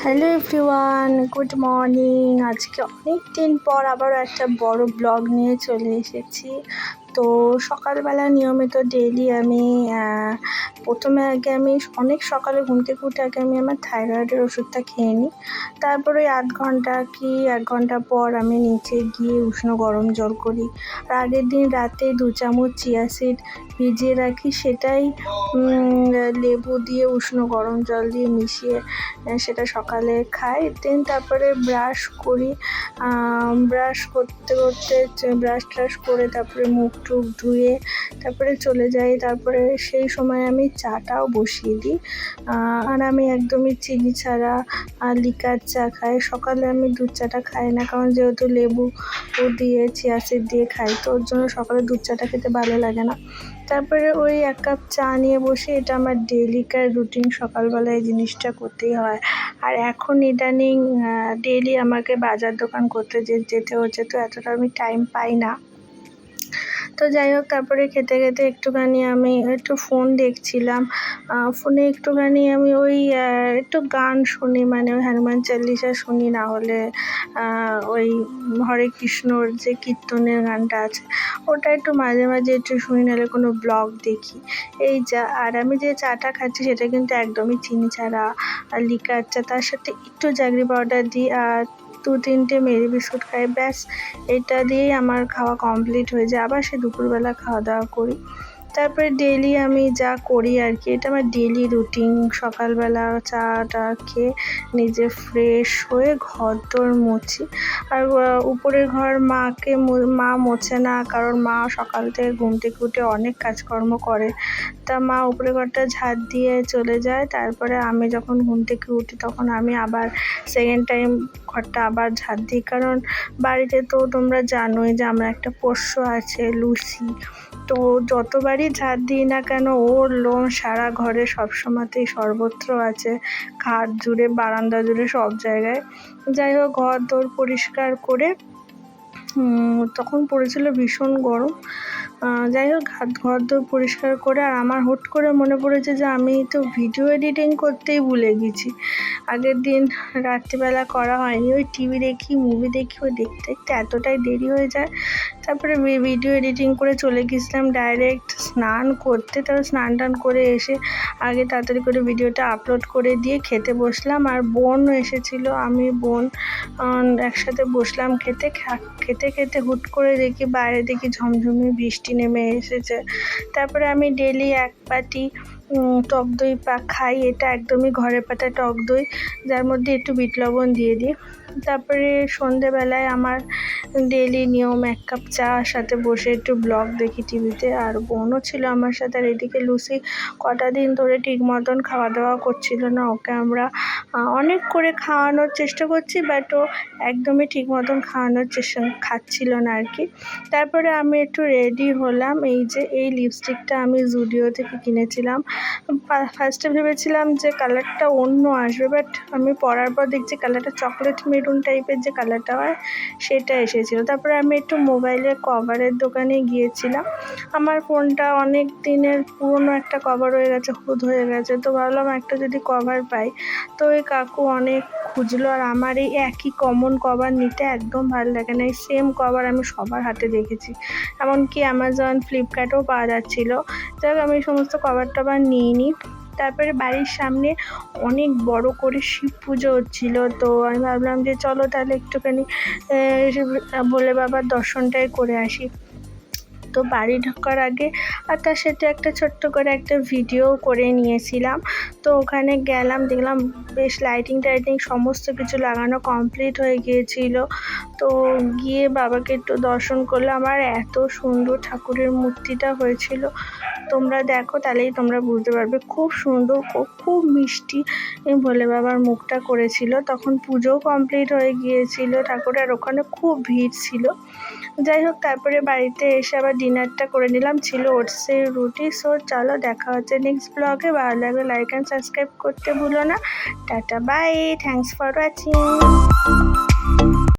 Hello everyone good morning আজকে অনেক দিন পর আবার একটা বড় ব্লগ নিয়ে চলে এসেছি। তো সকালবেলা নিয়মিত ডেইলি আমি প্রথমে আগে আমি অনেক সকালে ঘুম থেকে উঠে আগে আমি আমার থাইরয়েডের ওষুধটা খেয়ে নিই। তারপরে আধ ঘণ্টা কি এক ঘণ্টা পর আমি নিচে গিয়ে উষ্ণ গরম জল করি। আর আগের দিন রাতে দু চামচ চিয়া সিড ভিজিয়ে রাখি, সেটাই লেবু দিয়ে উষ্ণ গরম জল দিয়ে মিশিয়ে সেটা সকালে খাই। দেন তারপরে ব্রাশ করি। ব্রাশ করতে করতে ব্রাশ ট্রাশ করে তারপরে মুখ টুক ধুয়ে তারপরে চলে যাই। তারপরে সেই সময় আমি চাটাও বসিয়ে দিই। আর আমি একদমই চিনি ছাড়া আর লিকার চা খাই। সকালে আমি দুধ চাটা খাই না, কারণ যেহেতু লেবু দিয়ে, চিয়া সিড দিয়ে খাই, তো ওর জন্য সকালে দুধ চাটা খেতে ভালো লাগে না। তারপরে ওই এক কাপ চা নিয়ে বসে এটা আমার ডেলিকার রুটিন সকালবেলা এই জিনিসটা করতেই হয়। আর এখন ইদানিং ডেলি আমাকে বাজার দোকান করতে যেতে হচ্ছে, তো এতটা আমি টাইম পাই না। তো যাই হোক, তারপরে খেতে খেতে একটুখানি আমি একটু ফোন দেখছিলাম। ফোনে একটুখানি আমি ওই একটু গান শুনি মানে ওই হনুমান চালিসা শুনি, না হলে ওই হরে কৃষ্ণর যে কীর্তনের গানটা আছে, ওটা একটু মাঝে মাঝে একটু শুনি, নাহলে কোনো ব্লগ দেখি। এই যা, আর আমি যে চাটা খাচ্ছি, সেটা কিন্তু একদমই চিনি ছাড়া লিকার চা, তার সাথে একটু জাগরি পাউডার দিই, আর দু তিনটে মেরি বিস্কুট খাই, ব্যাস। এটা দিয়েই আমার খাওয়া কমপ্লিট হয়ে যায়। আবার সে দুপুরবেলা খাওয়া দাওয়া করি। তারপরে ডেলি আমি যা করি আর কি, এটা আমার ডেলি রুটিন সকালবেলা চা টা খেয়ে নিজে ফ্রেশ হয়ে ঘর দোর মুছি। আর উপরের ঘর মাকে মা মোছে না, কারণ মা সকাল থেকে ঘুম থেকে উঠে অনেক কাজকর্ম করে। তা মা উপরের ঘরটা ঝাড় দিয়ে চলে যায়, তারপরে আমি যখন ঘুম থেকে উঠি তখন আমি আবার সেকেন্ড টাইম ঘরটা আবার ঝাড় দিই। কারণ বাড়িতে তো তোমরা জানোই যে আমার একটা পোষ্য আছে লুসি তো যতবারই ঝাড় দিই না কেন, ওর লোম সারা ঘরে সবসময়তেই সর্বত্র আছে। খাট জুড়ে, বারান্দা জুড়ে, সব জায়গায়। যাই হোক, ঘর দোর পরিষ্কার করে তখন পড়েছিল ভীষণ গরম। যাই হোক ঘর দোর পরিষ্কার করে, আর আমার হুট করে মনে পড়েছে যে, আমি তো ভিডিও এডিটিং করতেই ভুলে গেছি। আগের দিন রাত্রিবেলা করা হয়নি। ওই টিভি দেখি মুভি দেখি ওই দেখতে দেখতে এতটাই দেরি হয়ে যায়। তারপরে ভিডিও এডিটিং করে চলে গেছিলাম ডাইরেক্ট স্নান করতে। তারপর স্নান টান করে এসে আগে তাড়াতাড়ি করে ভিডিওটা আপলোড করে দিয়ে খেতে বসলাম। আর বোন এসেছিল আমি বোন একসাথে বসলাম খেতে। খেতে খেতে হুট করে দেখি বাইরে দেখি ঝমঝমে বৃষ্টি নেমে এসেছে। তারপরে আমি ডেলি এক উম, টক দই পা খাই, এটা একদমই ঘরে পাতা টক দই, যার মধ্যে একটু বিট লবণ দিয়ে দিই। তারপরে সন্ধেবেলায় আমার ডেলি নিয়ম, এক কাপ চা, সাথে বসে একটু ব্লগ দেখি টিভিতে আর বোনও ছিল আমার সাথে, আর এদিকে লুসি কটা দিন ধরে ঠিক মতন খাওয়া দাওয়া করছিল না। ওকে আমরা অনেক করে খাওয়ানোর চেষ্টা করছি বাট ও একদমই ঠিক মতন খাওয়ানোর চেষ্টা খাচ্ছিল না আর কি। তারপরে আমি একটু রেডি হলাম, এই যে, এই লিপস্টিকটা আমি জুডিও থেকে কিনেছিলাম। ফার্স্টে ভেবেছিলাম যে কালারটা অন্য আসবে বাট আমি পরার পর দেখছি কালারটা চকলেট মেরুন টাইপের যে কালারটা হয়, সেটা এসেছিল। তারপরে আমি একটু মোবাইলের কভারের দোকানে গিয়েছিলাম। আমার ফোনটা অনেক দিনের পুরনো একটা কভার হয়ে গেছে হুদ হয়ে গেছে, তো ভাবলাম একটা যদি কভার পাই। তো ওই কাকু অনেক খুঁজলো আর আমার এই একই কমন কভার নিতে একদম ভালো লাগে না। এই সেম কভার আমি সবার হাতে দেখেছি। এমনকি অ্যামাজন ফ্লিপকার্টেও পাওয়া যাচ্ছিল। যাই আমি এই সমস্ত কভার টভার নিয়ে নিই। তারপরে বাড়ির সামনে অনেক বড় করে শিব পুজো হচ্ছিল। তো আমি ভাবলাম যে চলো তাহলে একটুখানি বলে বাবার দর্শনটাই করে আসি। তো বাড়ি ঢোকার আগে আর তার সাথে একটা ছোট্ট করে একটা ভিডিও করে নিয়েছিলাম। তো ওখানে গেলাম, দেখলাম বেশ লাইটিং টাইটিং সমস্ত কিছু লাগানো কমপ্লিট হয়ে গিয়েছিল। তো গিয়ে বাবাকে একটু দর্শন করলাম আর এত সুন্দর ঠাকুরের মূর্তিটা হয়েছিল। তোমরা দেখো, তাহলেই তোমরা বুঝতে পারবে। খুব সুন্দর, খুব মিষ্টি ভোলে বাবার মুখটা করেছিল। তখন পুজোও কমপ্লিট হয়ে গিয়েছিল, ঠাকুরের ওখানে খুব ভিড় ছিল। যাই হোক, তারপরে বাড়িতে এসে আবার ডিনারটা করে নিলাম, ছিল ওটসের রুটি। সো চলো দেখা হচ্ছে নেক্সট ব্লগে ভালো লাগলে লাইক অ্যান্ড সাবস্ক্রাইব করতে ভুলো না। Tata bye thanks for watching